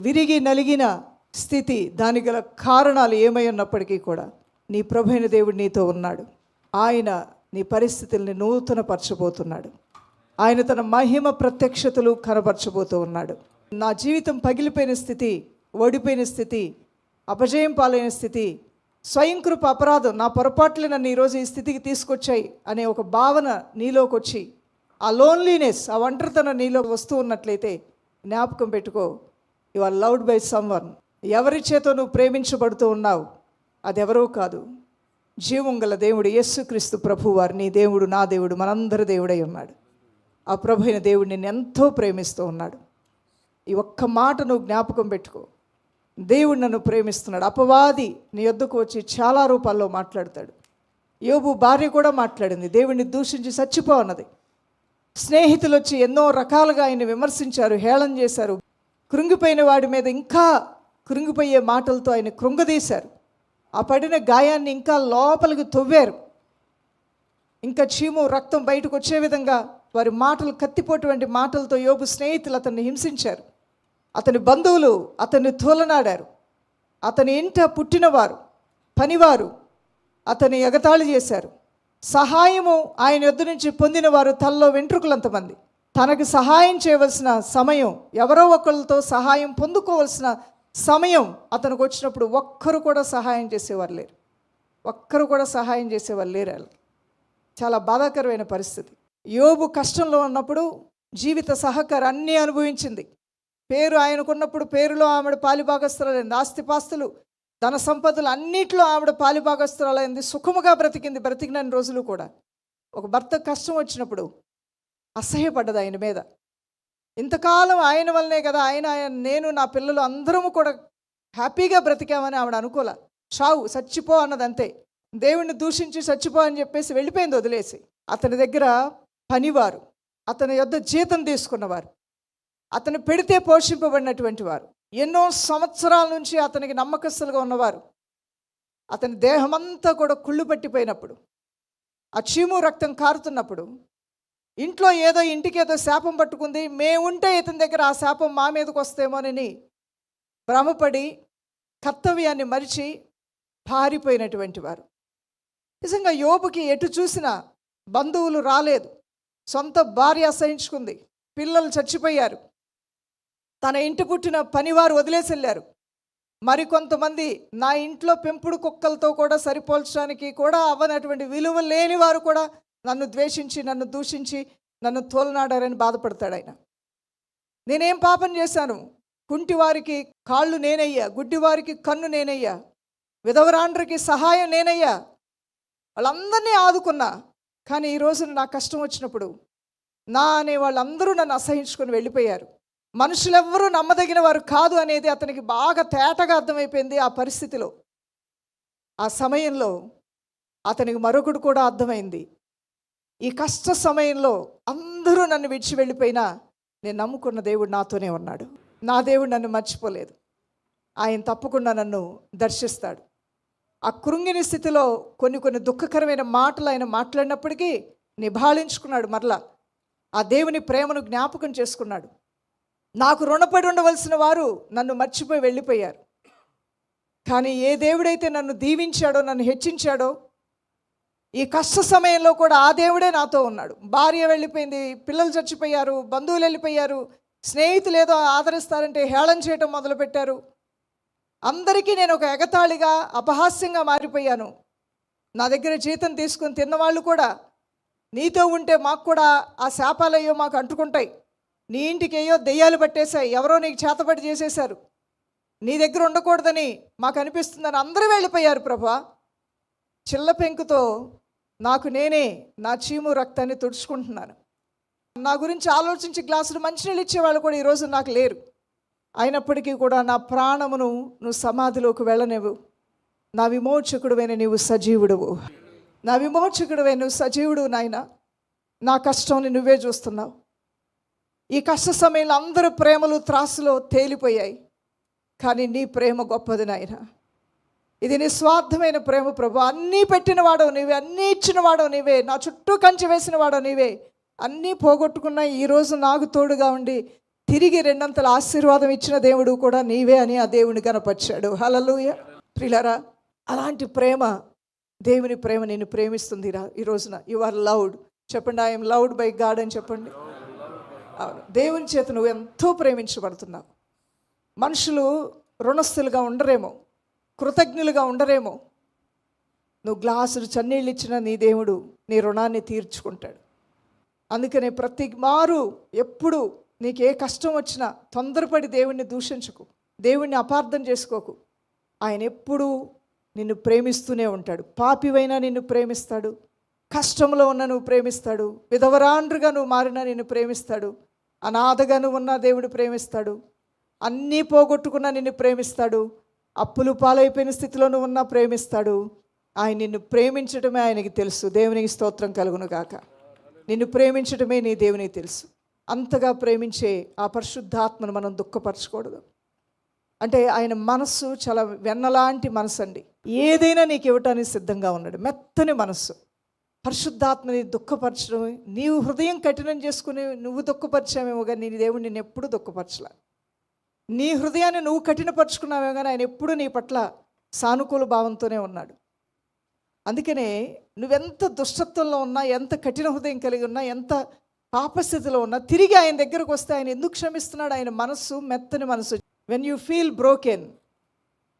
విరిగి నలిగిన స్థితి దానికి గల కారణాలు ఏమై ఉన్నప్పటికీ కూడా నీ ప్రభైన దేవుడు నీతో ఉన్నాడు. ఆయన నీ పరిస్థితుల్ని నూతనపరచబోతున్నాడు. ఆయన తన మహిమ ప్రత్యక్షతలు కనబరచబోతూ ఉన్నాడు. నా జీవితం పగిలిపోయిన స్థితి ఓడిపోయిన స్థితి అపజయం పాలైన స్థితి స్వయంకృప అపరాధం నా పొరపాట్లు నన్ను ఈరోజు ఈ స్థితికి తీసుకొచ్చాయి అనే ఒక భావన నీలోకి వచ్చి ఆ లోన్లీనెస్ ఆ ఒంటరితనం నీలో వస్తూ ఉన్నట్లయితే జ్ఞాపకం పెట్టుకో you are loved by someone ఎవరి చేతో నువ్వు ప్రేమించబడుతూ ఉన్నావు? అదెవరో కాదు. జీవం గల దేవుడు యేసుక్రీస్తు ప్రభు వారు. నీ దేవుడు నా దేవుడు మనందరి దేవుడై ఉన్నాడు. ఆ ప్రభు అయిన దేవుడు నిన్ను ఎంతో ప్రేమిస్తూ ఉన్నాడు. ఈ ఒక్క మాట నువ్వు జ్ఞాపకం పెట్టుకో. దేవుడు నన్ను ప్రేమిస్తున్నాడు. అపవాది నీ యొద్దకు వచ్చి చాలా రూపాల్లో మాట్లాడతాడు. యోబు భార్య కూడా మాట్లాడింది. దేవుడిని దూషించి చచ్చిపోన్నది స్నేహితులు వచ్చి ఎన్నో రకాలుగా ఆయన విమర్శించారు హేళన చేశారు. కృంగిపోయిన వాడి మీద ఇంకా కృంగిపోయే మాటలతో ఆయన కృంగదీశారు. ఆ పడిన గాయాన్ని ఇంకా లోపలికి తవ్వారు. ఇంకా చీము రక్తం బయటకు వచ్చే విధంగా వారి మాటలు కత్తిపోటు వంటి మాటలతో యోగు స్నేహితులు అతన్ని హింసించారు. అతని బంధువులు అతన్ని తోలనాడారు. అతని ఇంట పుట్టినవారు పనివారు అతని ఎగతాళి చేశారు. సహాయము ఆయన యొద్ద నుంచి పొందిన వారు తల్లో వెంట్రుకలంతమంది. తనకు సహాయం చేయవలసిన సమయం ఎవరో ఒకరితో సహాయం పొందుకోవలసిన సమయం అతనికి వచ్చినప్పుడు ఒక్కరు కూడా సహాయం చేసేవారు లేరు. ఒక్కరు కూడా సహాయం చేసేవారు లేరు వాళ్ళకి చాలా బాధాకరమైన పరిస్థితి. యోబు కష్టంలో ఉన్నప్పుడు జీవిత సహకారం అన్నీ అనుభవించింది. పేరు ఆయనకున్నప్పుడు పేరులో ఆవిడ పాలిభాగస్తురాలైంది ఆస్తిపాస్తులు ధన సంపదలు అన్నిట్లో ఆవిడ పాలిభాగస్తురాలైంది సుఖముగా బ్రతికింది బ్రతికినన్ని రోజులు కూడా. ఒక భర్త కష్టం వచ్చినప్పుడు అసహ్యపడ్డది ఆయన మీద. ఇంతకాలం ఆయన వల్లనే కదా ఆయన ఆయన నేను నా పిల్లలు అందరము కూడా హ్యాపీగా బ్రతికామని ఆవిడ అనుకోలే. చావు చచ్చిపో అన్నది అంతే దేవుణ్ణి దూషించి చచ్చిపో అని చెప్పేసి వెళ్ళిపోయింది వదిలేసి. అతని దగ్గర పనివారు. అతని యొద్ద జీతం తీసుకున్నవారు. అతను పెడితే పోషింపబడినటువంటి వారు. ఎన్నో సంవత్సరాల నుంచి అతనికి నమ్మకస్తులుగా ఉన్నవారు. అతని దేహమంతా కూడా కుళ్ళు పట్టిపోయినప్పుడు ఆ చీము రక్తం కారుతున్నప్పుడు ఇంట్లో ఏదో ఇంటికి ఏదో శాపం పట్టుకుంది మేముంటే ఇతని దగ్గర ఆ శాపం మా మీదకి వస్తేమోనని భ్రమపడి కర్తవ్యాన్ని మరిచి పారిపోయినటువంటి వారు. నిజంగా యోబుకి ఎటు చూసినా బంధువులు రాలేదు. సొంత భార్య అసహించుకుంది. పిల్లలు చచ్చిపోయారు. తన ఇంటి పుట్టిన పనివారు వదిలేసి వెళ్ళారు. మరికొంతమంది నా ఇంట్లో పెంపుడు కుక్కలతో కూడా సరిపోల్చడానికి కూడా అవ్వనటువంటి విలువ లేని వారు కూడా నన్ను ద్వేషించి నన్ను దూషించి నన్ను తోలనాడారని బాధపడతాడు ఆయన. నేనేం పాపం చేశాను? కుంటివారికి కాళ్ళు నేనయ్యా గుడ్డివారికి కన్ను నేనయ్యా విధవరాండ్రికి సహాయం నేనయ్యా వాళ్ళందరినీ ఆదుకున్నా. కానీ ఈ రోజున నా కష్టం వచ్చినప్పుడు నా అనే వాళ్ళందరూ నన్ను అసహించుకొని వెళ్ళిపోయారు. మనుషులెవ్వరూ నమ్మదగిన వారు కాదు అనేది అతనికి బాగా తేటగా అర్థమైపోయింది ఆ పరిస్థితిలో. ఆ సమయంలో అతనికి మరొకడు కూడా అర్థమైంది. ఈ కష్ట సమయంలో అందరూ నన్ను విడిచి వెళ్ళిపోయినా నేను నమ్ముకున్న దేవుడు నాతోనే ఉన్నాడు. నా దేవుడు నన్ను మర్చిపోలేదు. ఆయన తప్పకుండా నన్ను దర్శిస్తాడు. ఆ కృంగిని స్థితిలో కొన్ని కొన్ని దుఃఖకరమైన మాటలు ఆయన మాట్లాడినప్పటికీ నిభాళించుకున్నాడు మరలా. ఆ దేవుని ప్రేమను జ్ఞాపకం చేసుకున్నాడు. నాకు రుణపడి ఉండవలసిన వారు నన్ను మర్చిపోయి వెళ్ళిపోయారు. కానీ ఏ దేవుడైతే నన్ను దీవించాడో నన్ను హెచ్చించాడో ఈ కష్ట సమయంలో కూడా ఆ దేవుడే నాతో ఉన్నాడు. భార్య వెళ్ళిపోయింది పిల్లలు చచ్చిపోయారు బంధువులు వెళ్ళిపోయారు స్నేహితులు ఏదో ఆదరిస్తారంటే హేళన చేయటం మొదలుపెట్టారు. అందరికీ నేను ఒక ఎగతాళిగా అపహాస్యంగా మారిపోయాను. నా దగ్గర జీతం తీసుకుని తిన్నవాళ్ళు కూడా నీతో ఉంటే మాకు కూడా ఆ శాపాలయ్యో మాకు అంటుకుంటాయి. నీ ఇంటికి అయ్యో దెయ్యాలు పట్టేశాయి ఎవరో నీకు చేతపడి చేసేశారు. నీ దగ్గర ఉండకూడదని మాకు అనిపిస్తుందని అందరూ వెళ్ళిపోయారు ప్రభా. చిల్ల పెంకుతో నాకు నేనే నా చీము రక్తాన్ని తుడుచుకుంటున్నాను. నా గురించి ఆలోచించి గ్లాసులు మంచినీళ్ళు ఇచ్చేవాళ్ళు కూడా ఈరోజు నాకు లేరు. అయినప్పటికీ కూడా నా ప్రాణమును నువ్వు సమాధిలోకి వెళ్ళనివ్వు. నా విమోచకుడువైన నీవు సజీవుడువు. నా విమోచకుడువైన నువ్వు సజీవుడు నాయన. నా కష్టాన్ని నువ్వే చూస్తున్నావు. ఈ కష్ట సమయంలో అందరూ ప్రేమలు త్రాసులో తేలిపోయాయి. కానీ నీ ప్రేమ గొప్పది నాయన. ఇది నిస్వార్థమైన ప్రేమ ప్రభు. అన్నీ పెట్టిన వాడవు నీవే అన్నీ ఇచ్చిన వాడవు నీవే నా చుట్టూ కంచి వేసిన వాడవు నీవే. అన్నీ పోగొట్టుకున్న ఈరోజు నాకు తోడుగా ఉండి తిరిగి రెండంతల ఆశీర్వాదం ఇచ్చిన దేవుడు కూడా నీవే అని ఆ దేవుని కనపరిచాడు. హలలుయ ప్రిలరా అలాంటి ప్రేమ దేవుని ప్రేమ నేను ప్రేమిస్తుంది రా ఈ రోజున. యు ఆర్ లౌడ్ చెప్పండి ఐఎమ్ లౌడ్ బై గాడ్ అని చెప్పండి. అవును. దేవుని చేత నువ్వు ఎంతో ప్రేమించబడుతున్నావు. మనుషులు రుణస్థులుగా ఉండరేమో. కృతజ్ఞులుగా ఉండరేమో. నువ్వు గ్లాసులు చన్నీళ్ళు ఇచ్చిన నీ దేవుడు నీ రుణాన్ని తీర్చుకుంటాడు. అందుకనే ప్రతి మారు ఎప్పుడు నీకు ఏ కష్టం వచ్చినా తొందరపడి దేవుణ్ణి దూషించకు. దేవుణ్ణి అపార్థం చేసుకోకు. ఆయన ఎప్పుడూ నిన్ను ప్రేమిస్తూనే ఉంటాడు. పాపివైనా నిన్ను ప్రేమిస్తాడు. కష్టంలో ఉన్న నువ్వు ప్రేమిస్తాడు. విధవరాండ్రుగా నువ్వు మారినా నిన్ను ప్రేమిస్తాడు. అనాథగా నువ్వు ఉన్న దేవుడు ప్రేమిస్తాడు. అన్నీ పోగొట్టుకున్నా నిన్ను ప్రేమిస్తాడు. అప్పులు పాలైపోయిన స్థితిలో నువ్వు ఉన్నా ప్రేమిస్తాడు. ఆయన నిన్ను ప్రేమించడమే ఆయనకి తెలుసు. దేవునికి స్తోత్రం కలుగును గాక. నిన్ను ప్రేమించడమే నీ దేవునికి తెలుసు. అంతగా ప్రేమించే ఆ పరిశుద్ధాత్మను మనం దుఃఖపరచకూడదు. అంటే ఆయన మనస్సు చాలా వెన్నలాంటి మనసు అండి ఏదైనా నీకు ఇవ్వటానికి సిద్ధంగా ఉన్నాడు. మెత్తని మనస్సు. పరిశుద్ధాత్మని దుఃఖపరచడం నీవు హృదయం కఠినం చేసుకుని నువ్వు దుఃఖపరిచామేమో కానీ నీ దేవుడు నిన్ను ఎప్పుడూ దుఃఖపరచలే. నీ హృదయాన్ని నువ్వు కఠినపరుచుకున్నావే కానీ ఆయన ఎప్పుడూ నీ పట్ల సానుకూల భావంతోనే ఉన్నాడు. అందుకనే నువ్వెంత దుష్టత్వంలో ఉన్నా ఎంత కఠిన హృదయం కలిగి ఉన్నా ఎంత పాపస్థితిలో ఉన్నా తిరిగి ఆయన దగ్గరకు వస్తే ఆయన ఎందుకు క్షమిస్తున్నాడు? ఆయన మనస్సు మెత్తని మనసు when you feel broken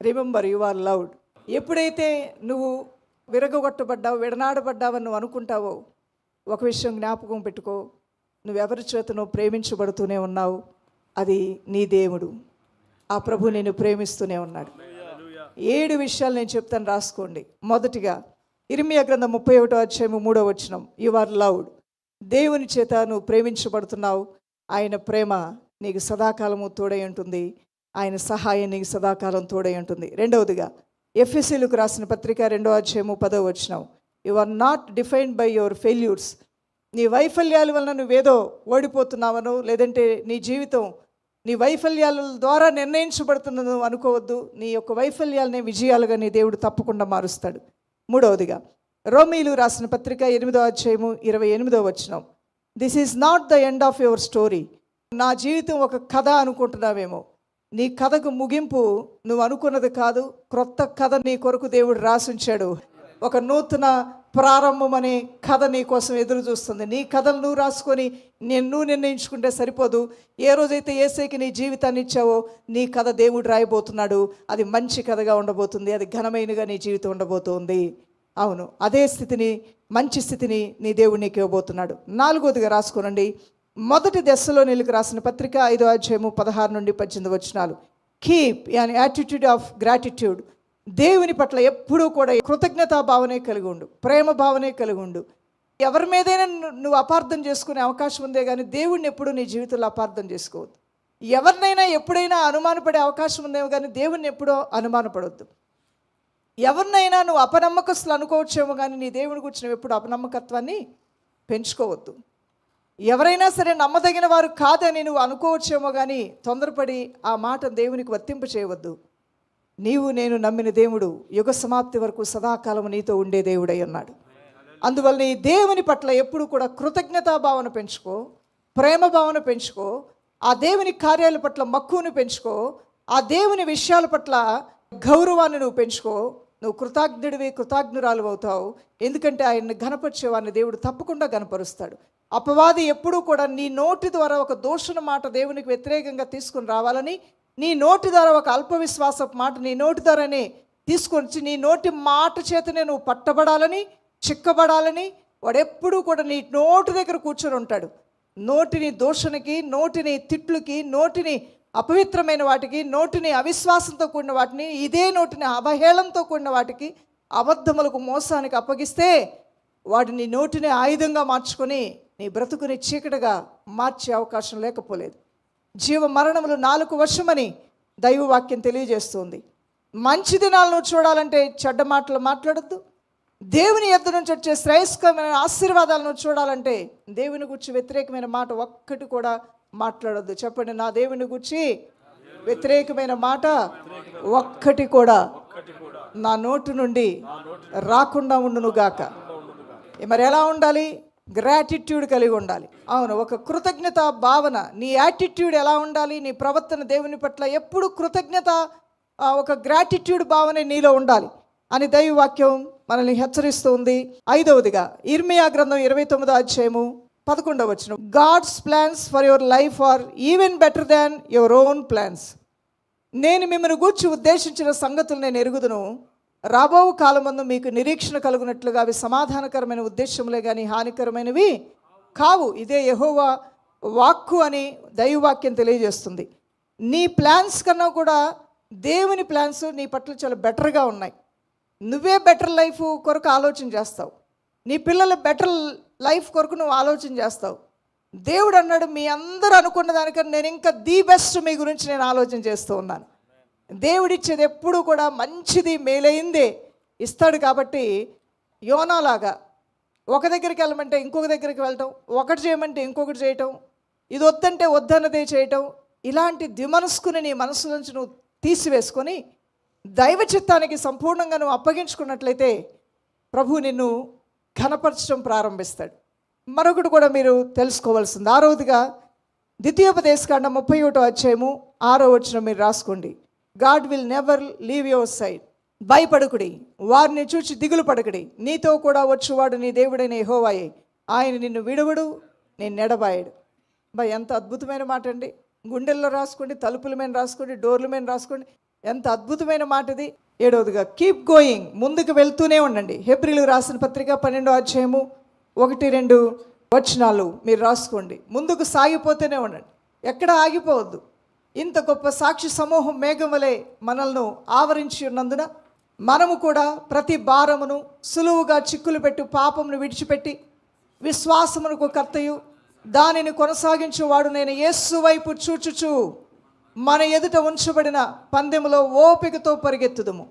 remember you are loud ఎప్పుడైతే నువ్వు విరగొట్టబడ్డావు విడనాడబడ్డావని నువ్వు అనుకుంటావో ఒక విషయం జ్ఞాపకం పెట్టుకో. నువ్వెవరి చేతనో ప్రేమించబడుతూనే ఉన్నావు. అది నీ దేవుడు. ఆ ప్రభు నేను ప్రేమిస్తూనే ఉన్నాడు. ఏడు విషయాలు నేను చెప్తాను రాసుకోండి. మొదటిగా ఇరిమియా గ్రంథం ముప్పై ఒకటో అధ్యాయము మూడో వచనం యు ఆర్ లౌడ్ దేవుని చేత నువ్వు ప్రేమించబడుతున్నావు. ఆయన ప్రేమ నీకు సదాకాలము తోడై ఉంటుంది. ఆయన సహాయం నీకు సదాకాలం తోడై ఉంటుంది. రెండవదిగా ఎఫ్ఎస్సీలకు రాసిన పత్రిక రెండో అధ్యాయము పదో వచనం you are not defined by your failures నీ వైఫల్యాల వలన నువ్వేదో ఓడిపోతున్నావనో లేదంటే నీ జీవితం నీ వైఫల్యాల ద్వారా నిర్ణయించబడుతున్నదో అనుకోవద్దు. నీ యొక్క వైఫల్యాలనే విజయాలుగా నీ దేవుడు తప్పకుండా మారుస్తాడు. మూడవదిగా రోమీలు రాసిన పత్రిక ఎనిమిదో అధ్యాయము ఇరవై ఎనిమిదో వచ్చినాం this is not the end of your story నా జీవితం ఒక కథ అనుకుంటున్నావేమో. నీ కథకు ముగింపు నువ్వు అనుకున్నది కాదు. క్రొత్త కథ నీ కొరకు దేవుడు రాసుంచాడు ఒక నూతన ప్రారంభం అనే కథ నీ కోసం ఎదురు చూస్తుంది. నీ కథలు నువ్వు రాసుకొని నేను నిర్ణయించుకుంటే సరిపోదు. ఏ రోజైతే ఏసైకి నీ జీవితాన్ని ఇచ్చావో నీ కథ దేవుడు రాయబోతున్నాడు. అది మంచి కథగా ఉండబోతుంది. అది ఘనమైనగా నీ జీవితం ఉండబోతుంది. అవును అదే స్థితిని మంచి స్థితిని నీ దేవుడు నీకు ఇవ్వబోతున్నాడు. నాలుగోదిగా రాసుకోనండి. మొదటి దశలో నీళ్ళకి రాసిన పత్రిక ఐదో అధ్యాయము పదహారు నుండి పద్దెనిమిది వచనాలు. Keep an attitude of gratitude. దేవుని పట్ల ఎప్పుడూ కూడా కృతజ్ఞతా భావనే కలిగి ఉండు ప్రేమ భావనే కలిగి ఉండు. ఎవరి మీదైనా నువ్వు అపార్థం చేసుకునే అవకాశం ఉందే కానీ దేవుడిని ఎప్పుడూ నీ జీవితంలో అపార్థం చేసుకోవద్దు. ఎవరినైనా ఎప్పుడైనా అనుమానపడే అవకాశం ఉందేమో కానీ దేవుణ్ణి ఎప్పుడో అనుమానపడవద్దు ఎవరినైనా నువ్వు అపనమ్మకస్తులు అనుకోవచ్చేమో కానీ నీ దేవుని గురించి నువ్వు ఎప్పుడు అపనమ్మకత్వాన్ని పెంచుకోవద్దు. ఎవరైనా సరే నమ్మదగిన వారు కాదని నువ్వు అనుకోవచ్చేమో కానీ తొందరపడి ఆ మాట దేవునికి వర్తింప చేయవద్దు నీవు నేను నమ్మిన దేవుడు యుగ సమాప్తి వరకు సదాకాలం నీతో ఉండే దేవుడై ఉన్నాడు. అందువల్ల నీ దేవుని పట్ల ఎప్పుడు కూడా కృతజ్ఞతా భావన పెంచుకో ప్రేమ భావన పెంచుకో ఆ దేవుని కార్యాల పట్ల మక్కువను పెంచుకో ఆ దేవుని విషయాల పట్ల గౌరవాన్ని నువ్వు పెంచుకో నువ్వు కృతజ్ఞుడివి కృతజ్ఞురాలు అవుతావు. ఎందుకంటే ఆయన్ని ఘనపరిచేవాడిని దేవుడు తప్పకుండా గనపరుస్తాడు అపవాది ఎప్పుడూ కూడా నీ నోటి ద్వారా ఒక దోషణ మాట దేవునికి వ్యతిరేకంగా తీసుకుని రావాలని నీ నోటి ద్వారా ఒక అల్పవిశ్వాస మాట నీ నోటి ద్వారానే తీసుకొని వచ్చి నీ నోటి మాట చేతనే నువ్వు పట్టబడాలని చిక్కబడాలని వాడెప్పుడూ కూడా నీ నోటి దగ్గర కూర్చొని ఉంటాడు. నోటిని దూషణకి నోటిని తిట్లుకి నోటిని అపవిత్రమైన వాటికి నోటిని అవిశ్వాసంతో కూడిన వాటిని ఇదే నోటిని అవహేళనతో కూడిన వాటికి అబద్ధములకు మోసానికి అప్పగిస్తే వాడు నీ నోటిని ఆయుధంగా మార్చుకొని నీ బ్రతుకుని చీకటిగా మార్చే అవకాశం లేకపోలేదు. జీవ మరణములు నాలుగు వర్షమని దైవవాక్యం తెలియజేస్తుంది. మంచి దినాలను చూడాలంటే చెడ్డ మాటలు మాట్లాడొద్దు. దేవుని ఎద్ద నుంచి వచ్చే శ్రేయస్కరమైన ఆశీర్వాదాలను చూడాలంటే దేవుని గురించి వ్యతిరేకమైన మాట ఒక్కటి కూడా మాట్లాడొద్దు. చెప్పండి నా దేవుని గురించి వ్యతిరేకమైన మాట ఒక్కటి కూడా నా నోటు నుండి రాకుండా ఉండును గాక. మరి ఎలా ఉండాలి? గ్రాటిట్యూడ్ కలిగి ఉండాలి. అవును ఒక కృతజ్ఞత భావన నీ యాటిట్యూడ్ ఎలా ఉండాలి నీ ప్రవర్తన దేవుని పట్ల ఎప్పుడు కృతజ్ఞత ఒక గ్రాటిట్యూడ్ భావన నీలో ఉండాలి అని దైవవాక్యం మనల్ని హెచ్చరిస్తూ ఉంది. ఐదవదిగా ఇర్మియా గ్రంథం ఇరవై తొమ్మిదో అధ్యాయము పదకొండవ వచ్చిన God's plans for your life are even better than your own plans నేను మిమ్మల్ని గూర్చి ఉద్దేశించిన సంగతులు నేను ఎరుగుదును. రాబో కాలమందు మీకు నిరీక్షణ కలుగునట్లుగా అవి సమాధానకరమైన ఉద్దేశములే కానీ హానికరమైనవి కావు. ఇదే యెహోవా వాక్కు అని దైవవాక్యం తెలియజేస్తుంది. నీ ప్లాన్స్ కన్నా కూడా దేవుని ప్లాన్స్ నీ పట్ల చాలా బెటర్గా ఉన్నాయి. నువ్వే బెటర్ లైఫ్ కొరకు ఆలోచన చేస్తావు. నీ పిల్లల బెటర్ లైఫ్ కొరకు నువ్వు ఆలోచన చేస్తావు. దేవుడు అన్నాడు మీ అందరూ అనుకున్న దానికన్నా నేను ఇంకా ది బెస్ట్ మీ గురించి నేను ఆలోచన చేస్తూ ఉన్నాను. దేవుడిచ్చేది ఎప్పుడు కూడా మంచిది మేలైందే ఇస్తాడు కాబట్టి యోనాలాగా ఒక దగ్గరికి వెళ్ళమంటే ఇంకొక దగ్గరికి వెళ్ళటం ఒకటి చేయమంటే ఇంకొకటి చేయటం ఇది వద్దంటే వద్దన్నదే చేయటం ఇలాంటి ద్విమనస్కుని నీ మనసు నుంచి నువ్వు తీసివేసుకొని దైవ చిత్తానికి సంపూర్ణంగా నువ్వు అప్పగించుకున్నట్లయితే ప్రభు నిన్ను ఘనపరచడం ప్రారంభిస్తాడు. మరొకటి కూడా మీరు తెలుసుకోవాల్సింది. ఆరోదిగా ద్వితీయోపదేశకాండ ముప్పై ఒకటో అధ్యాయము ఆరో వచ్చిన మీరు రాసుకోండి. God will never leave your side భయపడుకుడి. వారిని చూచి దిగులు పడకుడి. నీతో కూడా వచ్చువాడు నీ దేవుడైన హోవాయే ఆయన నిన్ను విడువుడు నేను నెడబాయడు. బా ఎంత అద్భుతమైన మాట అండి గుండెల్లో రాసుకోండి తలుపుల మీద రాసుకోండి డోర్ల మీద రాసుకోండి. ఎంత అద్భుతమైన మాట ఇది ఏడవదిగా కీప్ గోయింగ్ ముందుకు వెళ్తూనే ఉండండి. హెబ్రిలు రాసిన పత్రిక పన్నెండో అధ్యాయము ఒకటి రెండు వచనాలు మీరు రాసుకోండి. ముందుకు సాగిపోతూనే ఉండండి. ఎక్కడ ఆగిపోవద్దు. ఇంత గొప్ప సాక్షి సమూహం మేఘం వలె మనల్ని ఆవరించి ఉన్నందున మనము కూడా ప్రతి భారమును సులువుగా చిక్కులు పెట్టు పాపమును విడిచిపెట్టి విశ్వాసమునకు కర్తయు. దానిని కొనసాగించేవాడు నేను యేసు వైపు చూచుచు. మన ఎదుట ఉంచబడిన పందెములో ఓపికతో పరిగెత్తుదుము.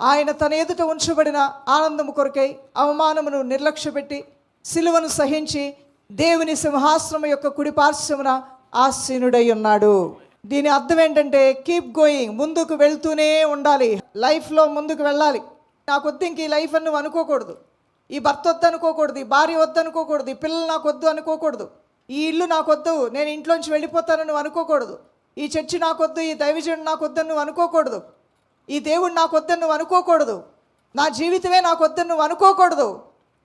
ఆయన తన ఎదుట ఉంచబడిన ఆనందము కొరకై అవమానమును నిర్లక్ష్యపెట్టి సిలువను సహించి దేవుని సింహాసనం యొక్క కుడిపార్శ్వమున ఆసీనుడై ఉన్నాడు. దీని అర్థం ఏంటంటే కీప్ గోయింగ్ ముందుకు వెళ్తూనే ఉండాలి. లైఫ్లో ముందుకు వెళ్ళాలి. నాకు వద్దు ఇంక ఈ లైఫ్ అని నువ్వు అనుకోకూడదు. ఈ భర్త వద్దు అనుకోకూడదు. ఈ భార్య వద్దు అనుకోకూడదు. ఈ పిల్లలు నాకు వద్దు అనుకోకూడదు. ఈ ఇల్లు నాకు వద్దు. నేను ఇంట్లోంచి వెళ్ళిపోతాను నువ్వు అనుకోకూడదు. ఈ చర్చి నాకు వద్దు. ఈ దైవజనుడు నాకు వద్దని నువ్వు అనుకోకూడదు. ఈ దేవుడు నాకు వద్దని నువ్వు అనుకోకూడదు. నా జీవితమే నాకు వద్దని నువ్వు అనుకోకూడదు.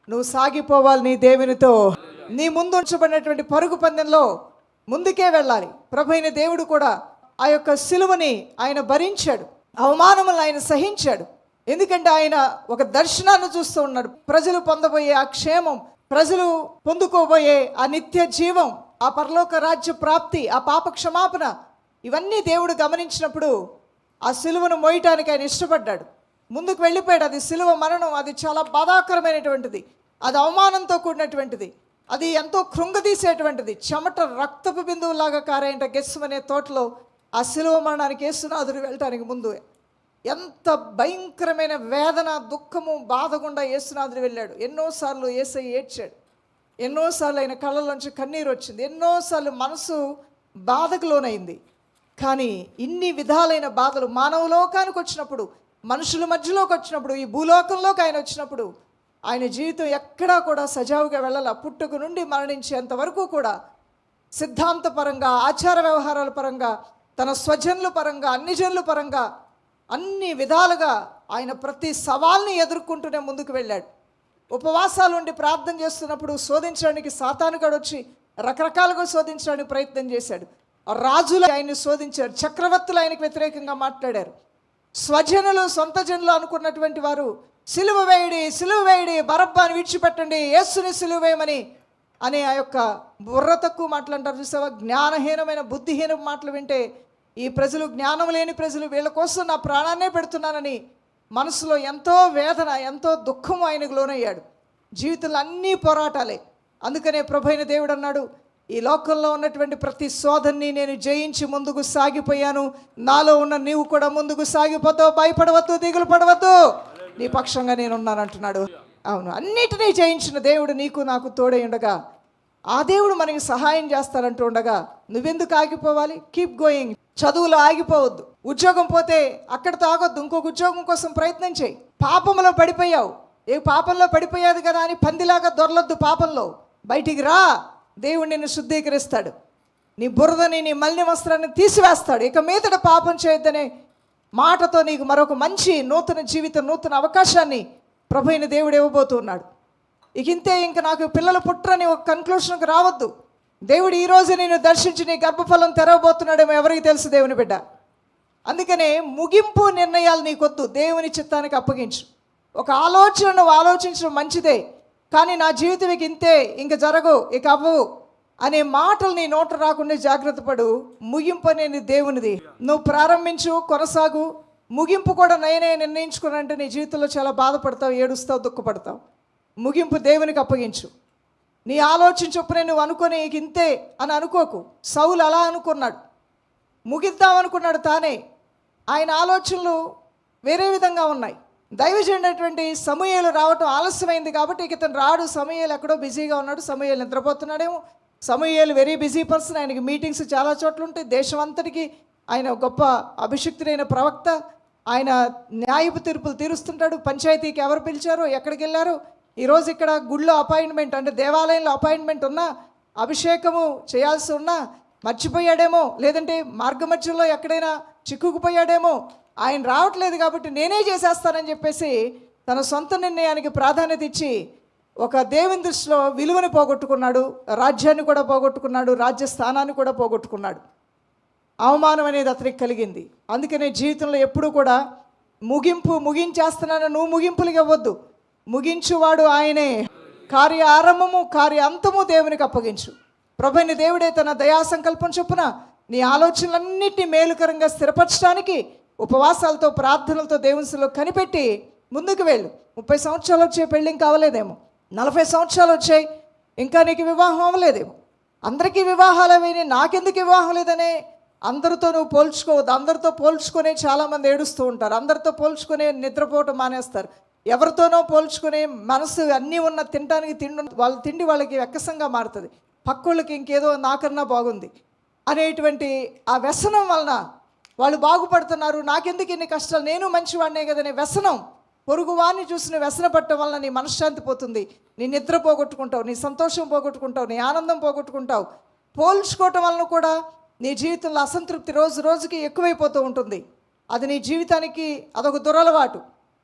నువ్వు సాగిపోవాలి నీ దేవునితో. నీ ముందు ఉంచబడినటువంటి పరుగు పందెంలో ముందుకే వెళ్ళాలి. ప్రభు అయిన దేవుడు కూడా ఆ యొక్క సిలువని ఆయన భరించాడు. అవమానములను ఆయన సహించాడు. ఎందుకంటే ఆయన ఒక దర్శనాన్ని చూస్తూ ఉన్నాడు. ప్రజలు పొందబోయే ఆ క్షేమం ప్రజలు పొందుకోబోయే ఆ నిత్య జీవం ఆ పరలోక రాజ్య ప్రాప్తి ఆ పాప క్షమాపణ ఇవన్నీ దేవుడు గమనించినప్పుడు ఆ సిలువను మోయటానికి ఆయన ఇష్టపడ్డాడు. ముందుకు వెళ్ళిపోయాడు. అది సిలువ మరణం. అది చాలా బాధాకరమైనటువంటిది. అది అవమానంతో కూడినటువంటిది. అది ఎంతో కృంగదీసేటువంటిది. చెమట రక్తపు బిందువులాగా కారేంట గెస్సు అనే తోటలో ఆ శిలువ మరణానికి యేసునాథుడు వెళ్ళటానికి ముందు ఎంత భయంకరమైన వేదన దుఃఖము బాధ గుండా యేసునాథుడు వెళ్ళాడు. ఎన్నోసార్లు ఏసై ఏడ్చాడు. ఎన్నోసార్లు ఆయన కళ్ళలోంచి కన్నీరు వచ్చింది. ఎన్నోసార్లు మనసు బాధకు లోనైంది. కానీ ఇన్ని విధాలైన బాధలు మానవ లోకానికి వచ్చినప్పుడు మనుషుల మధ్యలోకి వచ్చినప్పుడు ఈ భూలోకంలోకి ఆయన వచ్చినప్పుడు ఆయన జీవితం ఎక్కడా కూడా సజావుగా వెళ్ళాల. పుట్టుకు నుండి మరణించేంత వరకు కూడా సిద్ధాంతపరంగా ఆచార వ్యవహారాల పరంగా తన స్వజనుల పరంగా అన్ని జనుల పరంగా అన్ని విధాలుగా ఆయన ప్రతి సవాల్ని ఎదుర్కొంటూనే ముందుకు వెళ్ళాడు. ఉపవాసాలు ఉండి ప్రార్థన చేస్తున్నప్పుడు శోధించడానికి సాతానుగాడు వచ్చి రకరకాలుగా శోధించడానికి ప్రయత్నం చేశాడు. రాజులు ఆయన్ని శోధించారు చక్రవర్తులు ఆయనకు వ్యతిరేకంగా మాట్లాడారు. స్వజనులు సొంత జనులు అనుకున్నటువంటి వారు సిలువ వేయడి సిలువ వేయడి బరబ్బాని విడిచిపెట్టండి యేసుని సిలువ వేయమని అనే ఆ యొక్క బుర్ర తక్కువ మాటలు అంటారు చూసావా? జ్ఞానహీనమైన బుద్ధిహీన మాటలు వింటే ఈ ప్రజలు జ్ఞానం లేని ప్రజలు వీళ్ళ కోసం నా ప్రాణాన్నే పెడుతున్నానని మనసులో ఎంతో వేదన ఎంతో దుఃఖం ఆయనకు లోనయ్యాడు. జీవితంలో అన్నీ పోరాటాలే. అందుకనే ప్రభైన దేవుడు అన్నాడు ఈ లోకంలో ఉన్నటువంటి ప్రతి శోధన్ని నేను జయించి ముందుకు సాగిపోయాను. నాలో ఉన్న నీవు కూడా ముందుకు సాగిపోతావు. భయపడవద్దు దిగులు పడవద్దు. నీ పక్షంగా నేను ఉన్నానంటున్నాడు అవును అన్నిటినీ జయించిన దేవుడు నీకు నాకు తోడై ఉండగా ఆ దేవుడు మనకి సహాయం చేస్తానంటూ ఉండగా నువ్వెందుకు ఆగిపోవాలి? కీప్ గోయింగ్ చదువులో ఆగిపోవద్దు. ఉద్యోగం పోతే అక్కడితో ఆగొద్దు. ఇంకొక ఉద్యోగం కోసం ప్రయత్నం చేయి. పాపంలో పడిపోయావు. ఏ పాపంలో పడిపోయాది కదా అని పందిలాగా దొరలొద్దు పాపంలో. బయటికి రా. దేవుడు నిన్ను శుద్ధీకరిస్తాడు. నీ బురదని నీ మలిన వస్త్రాన్ని తీసివేస్తాడు. ఇక మీదట పాపం చేయొద్దనే మాటతో నీకు మరొక మంచి నూతన జీవితం నూతన అవకాశాన్ని ప్రభుని దేవుడు ఇవ్వబోతున్నాడు. ఇక ఇంతే ఇంక నాకు పిల్లలు పుట్టరని ఒక కన్క్లూషన్కి రావద్దు. దేవుడు ఈరోజు నేను దర్శించి నీ గర్భఫలం తెరవబోతున్నాడేమో ఎవరికి తెలుసు దేవుని బిడ్డ. అందుకనే ముగింపు నిర్ణయాలు నీకొద్దు. దేవుని చిత్తానికి అప్పగించు. ఒక ఆలోచన నువ్వు ఆలోచించడం మంచిదే. కానీ నా జీవితం ఇక ఇంతే ఇంక జరగవు ఇక అవ్వవు. అనే మాటలు నీ నోట రాకుండా జాగ్రత్త పడు. ముగింపు అనేది దేవునిది. నువ్వు ప్రారంభించు కొనసాగు. ముగింపు కూడా నేనే నిర్ణయించుకున్నంటే నీ జీవితంలో చాలా బాధపడతావు ఏడుస్తావు దుఃఖపడతావు. ముగింపు దేవునికి అప్పగించు. నీ ఆలోచన చొప్పునే నువ్వు అనుకొని ఇంతే అని అనుకోకు. సౌలు అలా అనుకున్నాడు. ముగిద్దాం అనుకున్నాడు తానే. ఆయన ఆలోచనలు వేరే విధంగా ఉన్నాయి. దైవజనుడైనటువంటి సమూహలు రావటం ఆలస్యమైంది కాబట్టి ఇక ఇతను రాడు. సమూహలు ఎక్కడో బిజీగా ఉన్నాడు. సమూహలు నిద్రపోతున్నాడేమో. సమూహలు వెరీ బిజీ పర్సన్. ఆయనకి మీటింగ్స్ చాలా చోట్ల ఉంటాయి. దేశం అంతటికి ఆయన గొప్ప అభిషక్తుడైన ప్రవక్త. ఆయన న్యాయపు తీర్పులు తీరుస్తుంటాడు. పంచాయతీకి ఎవరు పిలిచారు ఎక్కడికి వెళ్ళారు. ఈరోజు ఇక్కడ గుళ్ళో అపాయింట్మెంట్ అంటే దేవాలయంలో అపాయింట్మెంట్ ఉన్నా అభిషేకము చేయాల్సి ఉన్నా మర్చిపోయాడేమో. లేదంటే మార్గ మధ్యలో ఎక్కడైనా చిక్కుకుపోయాడేమో. ఆయన రావట్లేదు కాబట్టి నేనే చేసేస్తానని చెప్పేసి తన సొంత నిర్ణయానికి ప్రాధాన్యత ఇచ్చి ఒక దేవుని దృష్టిలో విలువని పోగొట్టుకున్నాడు రాజ్యాన్ని కూడా పోగొట్టుకున్నాడు రాజ్య స్థానాన్ని కూడా పోగొట్టుకున్నాడు. అవమానం అనేది అతనికి కలిగింది. అందుకనే జీవితంలో ఎప్పుడూ కూడా ముగింపు ముగించేస్తున్నాను నువ్వు ముగింపులు ఇవ్వద్దు ముగించువాడు ఆయనే. కార్య ఆరంభము కార్య అంతము దేవునికి అప్పగించు. ప్రభుని దేవుడే తన దయా సంకల్పం చొప్పున నీ ఆలోచనలన్నింటినీ మేలుకరంగా స్థిరపరచడానికి ఉపవాసాలతో ప్రార్థనలతో దేవునిలో కనిపెట్టి ముందుకు వెళ్ళు. ముప్పై సంవత్సరాలు వచ్చే పెళ్ళింగ్ కావలేదేమో అవ్వలేదేమో. నలభై సంవత్సరాలు వచ్చాయి. ఇంకా నీకు వివాహం అవ్వలేదేమో అందరికీ వివాహాలు అవి నాకెందుకు వివాహం లేదనే అందరితో నువ్వు పోల్చుకోవద్దు. అందరితో పోల్చుకునే చాలామంది ఏడుస్తూ ఉంటారు. అందరితో పోల్చుకునే నిద్రపోవటం మానేస్తారు. ఎవరితోనో పోల్చుకునే మనసు అన్నీ ఉన్న తినడానికి తిండి వాళ్ళ తిండి వాళ్ళకి వెక్కసంగా మారుతుంది. పక్కోళ్ళకి ఇంకేదో నాకన్నా బాగుంది అనేటువంటి ఆ వ్యసనం వలన వాళ్ళు బాగుపడుతున్నారు. నాకెందుకు ఇన్ని కష్టాలు? నేను మంచివాడినే కదనే వ్యసనం. పొరుగువాన్ని చూసిన వ్యసన పట్టడం వల్ల నీ మనశ్శాంతి పోతుంది. నీ నిద్ర పోగొట్టుకుంటావు నీ సంతోషం పోగొట్టుకుంటావు నీ ఆనందం పోగొట్టుకుంటావు. పోల్చుకోవటం వలన కూడా నీ జీవితంలో అసంతృప్తి రోజు రోజుకి ఎక్కువైపోతూ ఉంటుంది. అది నీ జీవితానికి అదొక దురలవాటు.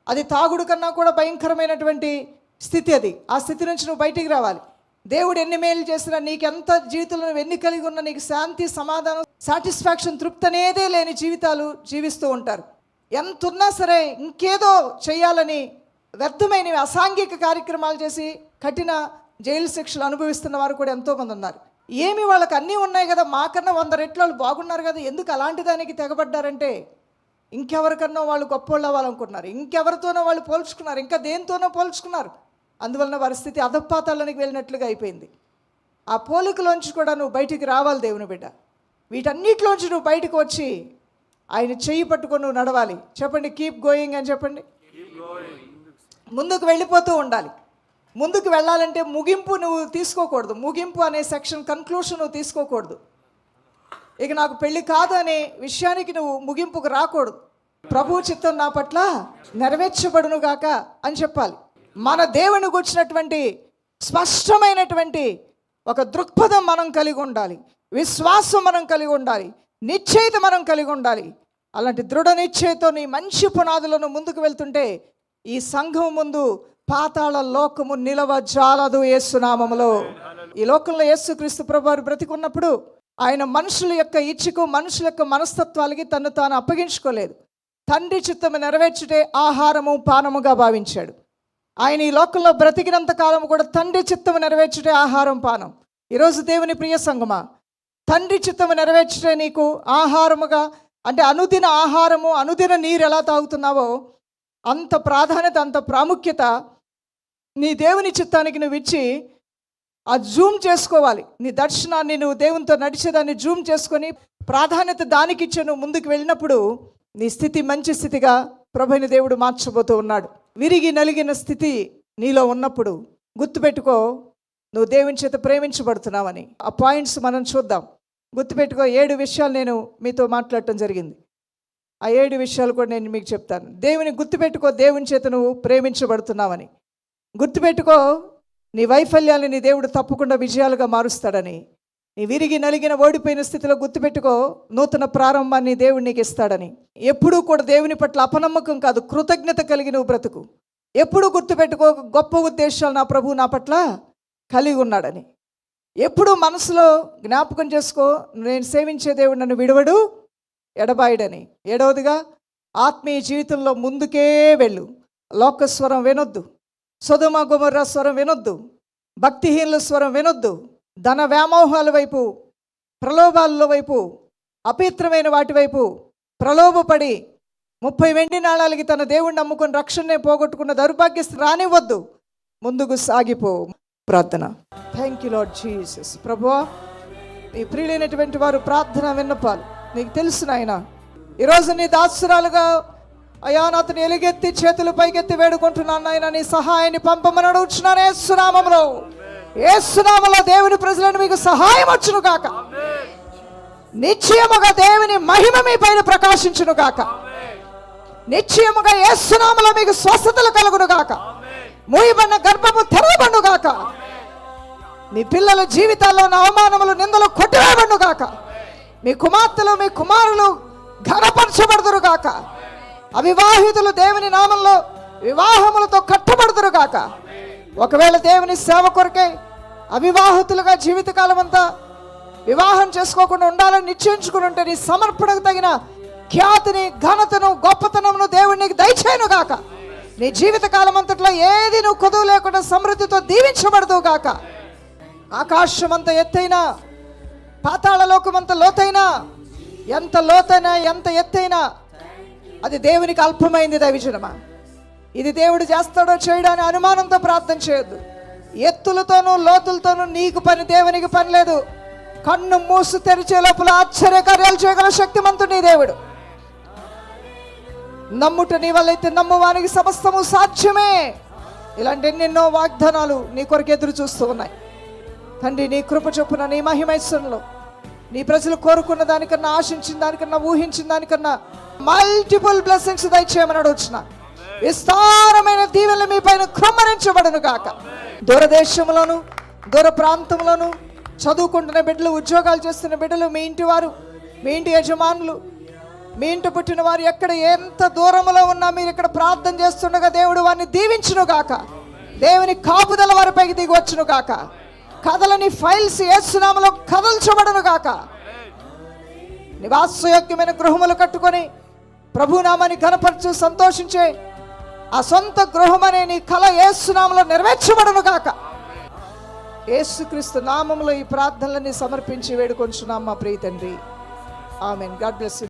అది తాగుడు కన్నా కూడా భయంకరమైనటువంటి స్థితి అది. ఆ స్థితి నుంచి నువ్వు బయటికి రావాలి. దేవుడు ఎన్ని మేలు చేసినా నీకెంత జీవితంలో నువ్వు ఎన్ని కలిగి ఉన్నా నీకు శాంతి సమాధానం సాటిస్ఫాక్షన్ తృప్తి అనేదే లేని జీవితాలు జీవిస్తూ ఉంటారు. ఎంత ఉన్నా సరే ఇంకేదో చేయాలని వ్యర్థమైనవి అసాంఘిక కార్యక్రమాలు చేసి కఠిన జైలు శిక్షలు అనుభవిస్తున్న వారు కూడా ఎంతోమంది ఉన్నారు. ఏమి వాళ్ళకి అన్నీ ఉన్నాయి కదా మాకన్నా వంద రెట్లు వాళ్ళు బాగున్నారు కదా ఎందుకు అలాంటి దానికి తెగబడ్డారంటే ఇంకెవరికన్నా వాళ్ళు గొప్పోళ్ళు అవ్వాలనుకుంటున్నారు. ఇంకెవరితోనో వాళ్ళు పోల్చుకున్నారు ఇంకా దేనితోనో పోల్చుకున్నారు. అందువలన వారి స్థితి అధపాతాలనికి వెళ్ళినట్లుగా అయిపోయింది. ఆ పోలికలోంచి కూడా నువ్వు బయటికి రావాలి దేవుని బిడ్డ. వీటన్నిటిలోంచి నువ్వు బయటకు వచ్చి ఆయన చెయ్యి పట్టుకొని నువ్వు నడవాలి. చెప్పండి కీప్ గోయింగ్ అని చెప్పండి. ముందుకు వెళ్ళిపోతూ ఉండాలి. ముందుకు వెళ్ళాలంటే ముగింపు నువ్వు తీసుకోకూడదు. ముగింపు అనే సెక్షన్ కన్క్లూషన్ నువ్వు తీసుకోకూడదు. ఇక నాకు పెళ్ళి కాదు అనే విషయానికి నువ్వు ముగింపుకు రాకూడదు. ప్రభు చిత్తం నా పట్ల నెరవేర్చబడును గాక అని చెప్పాలి. మన దేవుని కూర్చున్నటువంటి స్పష్టమైనటువంటి ఒక దృక్పథం మనం కలిగి ఉండాలి. విశ్వాసం మనం కలిగి ఉండాలి. నిశ్చయిత మనం కలిగి ఉండాలి. అలాంటి దృఢ నిశ్చయతో నీ మంచి పునాదులను ముందుకు వెళ్తుంటే ఈ సంఘం ముందు పాతాళ లోకము నిలవ జాలదు యేసునామములో. ఈ లోకంలో యేసుక్రీస్తు ప్రభువారు బ్రతికున్నప్పుడు ఆయన మనుషుల యొక్క ఇచ్ఛకు మనుషుల యొక్క మనస్తత్వాలకి తను తాను అప్పగించుకోలేదు. తండ్రి చిత్తము నెరవేర్చుటే ఆహారము పానముగా భావించాడు. ఆయన ఈ లోకంలో బ్రతికినంత కాలం కూడా తండ్రి చిత్తము నెరవేర్చుటే ఆహారం పానం. ఈరోజు దేవుని ప్రియ సంగమా తండ్రి చిత్తము నెరవేర్చుటే నీకు ఆహారముగా అంటే అనుదిన ఆహారము అనుదిన నీరు ఎలా తాగుతున్నావో అంత ప్రాధాన్యత అంత ప్రాముఖ్యత నీ దేవుని చిత్తానికి నువ్వు ఇచ్చి ఆ జూమ్ చేసుకోవాలి. నీ దర్శనాన్ని నువ్వు దేవునితో నడిచేదాన్ని జూమ్ చేసుకొని ప్రాధాన్యత దానికి ఇచ్చే నువ్వు ముందుకు వెళ్ళినప్పుడు నీ స్థితి మంచి స్థితిగా ప్రభుని దేవుడు మార్చబోతూ ఉన్నాడు. విరిగి నలిగిన స్థితి నీలో ఉన్నప్పుడు గుర్తుపెట్టుకో నువ్వు దేవుని చేత ప్రేమించబడుతున్నావని. ఆ పాయింట్స్ మనం చూద్దాం. గుర్తుపెట్టుకో ఏడు విషయాలు నేను మీతో మాట్లాడటం జరిగింది. ఆ ఏడు విషయాలు కూడా నేను మీకు చెప్తాను. దేవుని గుర్తుపెట్టుకో దేవుని చేత నువ్వు ప్రేమించబడుతున్నావని. గుర్తుపెట్టుకో నీ వైఫల్యాన్ని నీ దేవుడు తప్పకుండా విజయాలుగా మారుస్తాడని. నీ విరిగి నలిగిన ఓడిపోయిన స్థితిలో గుర్తుపెట్టుకో నూతన ప్రారంభాన్ని దేవుడు నీకు ఇస్తాడని. ఎప్పుడూ కూడా దేవుని పట్ల అపనమ్మకం కాదు కృతజ్ఞత కలిగి నువ్వు బ్రతుకు. ఎప్పుడూ గుర్తుపెట్టుకో గొప్ప ఉద్దేశాలు నా ప్రభు నా పట్ల కలిగి ఉన్నాడని. ఎప్పుడూ మనసులో జ్ఞాపకం చేసుకో నేను సేవించే దేవుడు నన్ను విడవడు ఎడబాయుడని. ఏడవదిగా ఆత్మీయ జీవితంలో ముందుకే వెళ్ళు. లోకస్వరం వినొద్దు. సుధుమ గుమర్ర స్వరం వినొద్దు. భక్తిహీనుల స్వరం వినొద్దు. ధన వ్యామోహాల వైపు ప్రలోభాల వైపు అపవిత్రమైన వాటి వైపు ప్రలోభపడి ముప్పై వెండి నాణాలకి తన దేవుణ్ణి నమ్ముకుని రక్షణనే పోగొట్టుకున్న దౌర్భాగ్యస్థితి రానివ్వద్దు. ముందుకు సాగిపో. ప్రార్థన. థ్యాంక్ యూ లాడ్ జీసస్ ప్రభువా నీ ప్రియులైనటువంటి వారు ప్రార్థన విన్నపాలు. నీకు తెలుసు నాయన ఈరోజు నీ దాసురాలుగా అయా నాతను ఎలుగెత్తి చేతులు పైకెత్తి వేడుకుంటున్నాను నాయన నీ సహాయాన్ని పంపమని అడుగుతున్నాను ఏసునామంలో ఏసునామంలో దేవుని ప్రజలను మీకు సహాయం వచ్చును కాక నిశ్చయముగా దేవుని మహిమ మీ పైన ప్రకాశించును గాక. నిశ్చయముగా ఏసునామలో మీకు స్వస్థతలు కలుగును గాక. మూయబడిన గర్భము తెరవబడును గాక మీ పిల్లల జీవితాల్లో అవమానములు నిందలు కొట్టివేయబడును గాక మీ కుమార్తెలు మీ కుమారులు ఘనపరచబడుదురు గాక అవివాహితులు దేవుని నామంలో వివాహములతో కట్టబడుదురు గాక ఒకవేళ దేవుని సేవ కొరకే అవివాహితులుగా జీవితకాలం అంతా వివాహం చేసుకోకుండా ఉండాలని నిశ్చయించుకుని ఉంటే నీ సమర్పణకు తగిన ఖ్యాతిని ఘనతను గొప్పతనమును దేవుడు నీకు దయచేయను గాక నీ జీవిత కాలం అంతట్లో ఏది నువ్వు కొదువు లేకుండా సమృద్ధితో దీవించబడదు గాక. ఆకాశం అంత ఎత్తైన పాతాళ అంత లోతైనా ఎంత లోతైనా ఎంత ఎత్తైనా అది దేవునికి అల్పమైంది దైవజనమా. ఇది దేవుడు చేస్తాడో చేయడానికి అనుమానంతో ప్రార్థన చేయొద్దు. ఎత్తులతోనూ లోతులతోనూ నీకు పని దేవునికి పని లేదు. కన్ను మూసు తెరిచే లోపల ఆశ్చర్యకార్యాలు చేయగల శక్తిమంతుడు నీ దేవుడు. నమ్ముట నీ వల్లైతే నమ్మువానికి సమస్తము సాధ్యమే. ఇలాంటి ఎన్నెన్నో వాగ్దానాలు నీ కొరకు ఎదురు చూస్తూ ఉన్నాయి. తండ్రి నీ కృప చొప్పున నీ మహిమైశ్వరంలో నీ ప్రజలు కోరుకున్న దానికన్నా ఆశించిన దానికన్నా ఊహించిన దానికన్నా మల్టిపుల్ బ్లెస్సింగ్స్ దయచేయమని అడవచ్చిన విస్తారమైన దీవెనలు మీ పైన కృమ్మరించబడును కాక దూరదేశంలోను దూర ప్రాంతంలోను చదువుకుంటున్న బిడ్డలు ఉద్యోగాలు చేస్తున్న బిడ్డలు మీ ఇంటి వారు మీ ఇంటి యజమానులు మీ ఇంటి పుట్టిన వారు ఎక్కడ ఎంత దూరంలో ఉన్నా మీరు ఇక్కడ ప్రార్థన చేస్తుండగా దేవుడు వారిని దీవించును గాక దేవుని కాపుదల వారిపైకి దిగి వచ్చును గాక కథలని ఫైల్స్ ఏసునామలో కదల్చబడను గాక నివాసయోగ్యమైన గృహములు కట్టుకొని ప్రభునామాన్ని కనపరచు సంతోషించే ఆ సొంత గృహమనే నీ కళ ఏసునామలో నెరవేర్చబడను గాక యేసుక్రీస్తు నామంలో ఈ ప్రార్థనలని సమర్పించి వేడుకొంచున్నాం మా ప్రియతండ్రి ఆమెన్. God bless